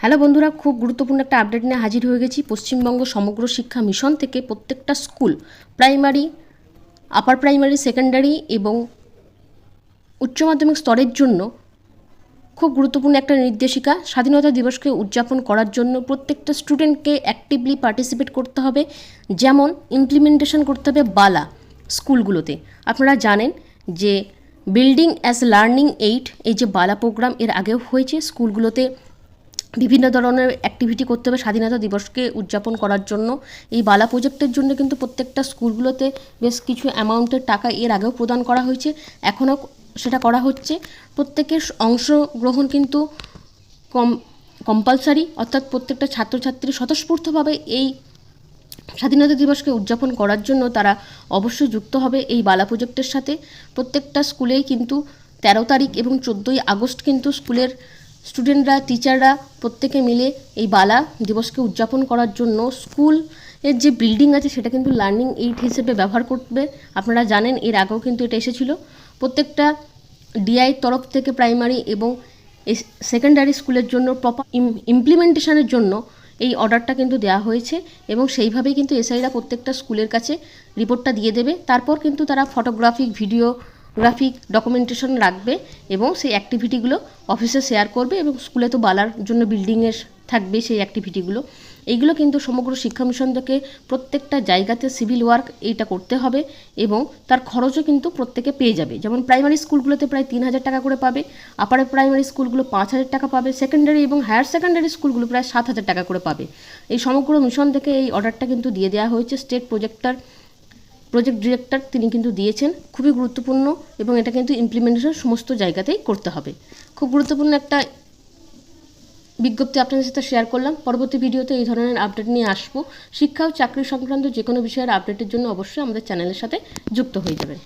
Hello বন্ধুরা, খুব গুরুত্বপূর্ণ একটা আপডেট নিয়ে হাজির হয়ে গেছি। পশ্চিমবঙ্গ সমগ্র শিক্ষা মিশন থেকে প্রত্যেকটা school primary upper primary secondary এবং উচ্চ মাধ্যমিক স্তরের জন্য খুব গুরুত্বপূর্ণ একটা নির্দেশিকা। স্বাধীনতা দিবসকে উদযাপন করার জন্য প্রত্যেকটা স্টুডেন্টকে অ্যাক্টিভলি পার্টিসিপেট করতে হবে। যেমন ইমপ্লিমেন্টেশন করতে হবে বালা স্কুলগুলোতে আপনারা জানেন যে বিল্ডিং অ্যাজ লার্নিং এইট এই যে বালা প্রোগ্রাম এর আগেও হয়েছে স্কুলগুলোতে বিভিন্ন ধরনের অ্যাক্টিভিটি করতে হবে স্বাধীনতা দিবসকে উদযাপন করার জন্য। এই বালা প্রজেক্টের জন্য কিন্তু প্রত্যেকটা স্কুলগুলোতে বেশ কিছু অ্যামাউন্টের টাকা এর আগেও প্রদান করা হয়েছে। এখনও সেটা করা হচ্ছে। প্রত্যেকের অংশগ্রহণ কিন্তু কম কম্পালসারি অর্থাৎ প্রত্যেকটা ছাত্রছাত্রী স্বতঃস্ফূর্তভাবে এই স্বাধীনতা দিবসকে উদযাপন করার জন্য তারা অবশ্যই যুক্ত হবে এই বালা প্রজেক্টের সাথে। প্রত্যেকটা স্কুলেই কিন্তু তেরো তারিখ এবং চোদ্দোই আগস্ট কিন্তু স্কুলের স্টুডেন্টরা, টিচাররা প্রত্যেকে মিলে এই বালা দিবসকে উদযাপন করার জন্য স্কুলের যে বিল্ডিং আছে সেটা কিন্তু লার্নিং এইড হিসেবে ব্যবহার করবে। আপনারা জানেন এর আগেও কিন্তু এটা এসেছিল। প্রত্যেকটা ডিআই তরফ থেকে প্রাইমারি এবং সেকেন্ডারি স্কুলের জন্য প্রপার ইমপ্লিমেন্টেশনের জন্য এই অর্ডারটা কিন্তু দেওয়া হয়েছে এবং সেইভাবেই কিন্তু এসআইরা প্রত্যেকটা স্কুলের কাছে রিপোর্টটা দিয়ে দেবে। তারপর কিন্তু তারা ফটোগ্রাফিক ভিডিওগ্রাফিক ডকুমেন্টেশন রাখবে এবং সেই অ্যাক্টিভিটিগুলো অফিসে শেয়ার করবে এবং স্কুলে তো বালার জন্য বিল্ডিংয়ের থাকবে সেই অ্যাক্টিভিটিগুলো এইগুলো কিন্তু সমগ্র শিক্ষা মিশন থেকে প্রত্যেকটা জায়গাতে সিভিল ওয়ার্ক এইটা করতে হবে এবং তার খরচও কিন্তু প্রত্যেকে পেয়ে যাবে। যেমন প্রাইমারি স্কুলগুলোতে প্রায় তিন হাজার টাকা করে পাবে আপার প্রাইমারি স্কুলগুলো পাঁচ হাজার টাকা পাবে সেকেন্ডারি এবং হায়ার সেকেন্ডারি স্কুলগুলো প্রায় সাত হাজার টাকা করে পাবে। এই সমগ্র মিশন থেকে এই অর্ডারটা কিন্তু দিয়ে দেওয়া হয়েছে। স্টেট প্রজেক্টর প্রজেক্ট ডিরেক্টর তিনি কিন্তু দিয়েছেন, খুবই গুরুত্বপূর্ণ এবং এটা কিন্তু ইমপ্লিমেন্টেশন সমস্ত জায়গাতেই করতে হবে। খুব গুরুত্বপূর্ণ একটা বিজ্ঞপ্তি আপনাদের সাথে শেয়ার করলাম। পরবর্তী ভিডিওতে এই ধরনের আপডেট নিয়ে আসব। শিক্ষা ও চাকরি সংক্রান্ত যে কোনো বিষয়ের আপডেটের জন্য অবশ্যই আমাদের চ্যানেলের সাথে যুক্ত হয়ে যাবেন।